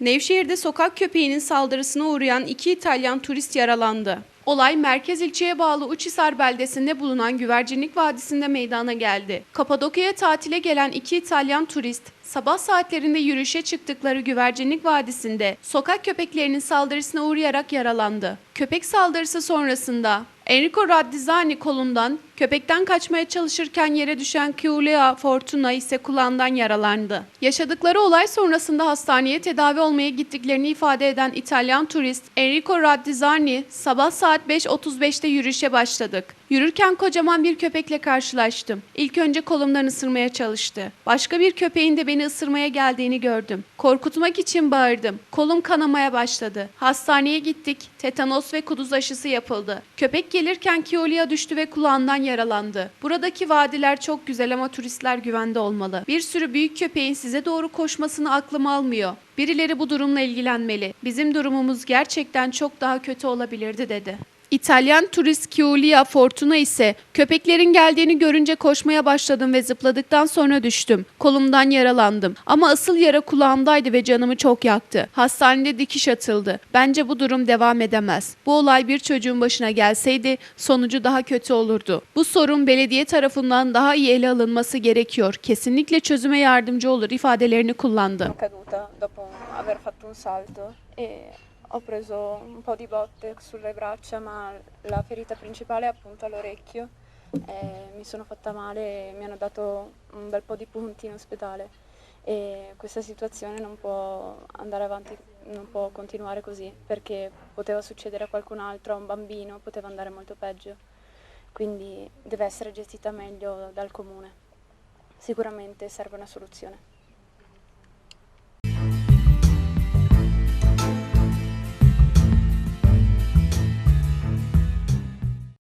Nevşehir'de sokak köpeğinin saldırısına uğrayan iki İtalyan turist yaralandı. Olay merkez ilçeye bağlı Uçhisar beldesinde bulunan Güvercinlik Vadisi'nde meydana geldi. Kapadokya'ya tatile gelen iki İtalyan turist sabah saatlerinde yürüyüşe çıktıkları Güvercinlik Vadisi'nde sokak köpeklerinin saldırısına uğrayarak yaralandı. Köpek saldırısı sonrasında Enrico Raddizani kolundan, köpekten kaçmaya çalışırken yere düşen Giulia Fortuna ise kulağından yaralandı. Yaşadıkları olay sonrasında hastaneye tedavi olmaya gittiklerini ifade eden İtalyan turist Enrico Raddizani, sabah saat 5.35'te yürüyüşe başladık. Yürürken kocaman bir köpekle karşılaştım. İlk önce kolumdan ısırmaya çalıştı. Başka bir köpeğin de beni ısırmaya geldiğini gördüm. Korkutmak için bağırdım. Kolum kanamaya başladı. Hastaneye gittik. Tetanos ve kuduz aşısı yapıldı. Köpek gelirken Kioli'ye düştü ve kulağından yaralandı. Buradaki vadiler çok güzel ama turistler güvende olmalı. Bir sürü büyük köpeğin size doğru koşmasını aklım almıyor. Birileri bu durumla ilgilenmeli. Bizim durumumuz gerçekten çok daha kötü olabilirdi dedi. İtalyan turist Giulia Fortuna ise köpeklerin geldiğini görünce koşmaya başladım ve zıpladıktan sonra düştüm. Kolumdan yaralandım ama asıl yara kulağımdaydı ve canımı çok yaktı. Hastanede dikiş atıldı. Bence bu durum devam edemez. Bu olay bir çocuğun başına gelseydi sonucu daha kötü olurdu. Bu sorun belediye tarafından daha iyi ele alınması gerekiyor. Kesinlikle çözüme yardımcı olur ifadelerini kullandı. Ho preso un po' di botte sulle braccia, ma la ferita principale è appunto all'orecchio. Eh, mi sono fatta male e mi hanno dato un bel po' di punti in ospedale e questa situazione non può andare avanti, non può continuare così perché poteva succedere a qualcun altro, a un bambino, poteva andare molto peggio. Quindi deve essere gestita meglio dal comune. Sicuramente serve una soluzione.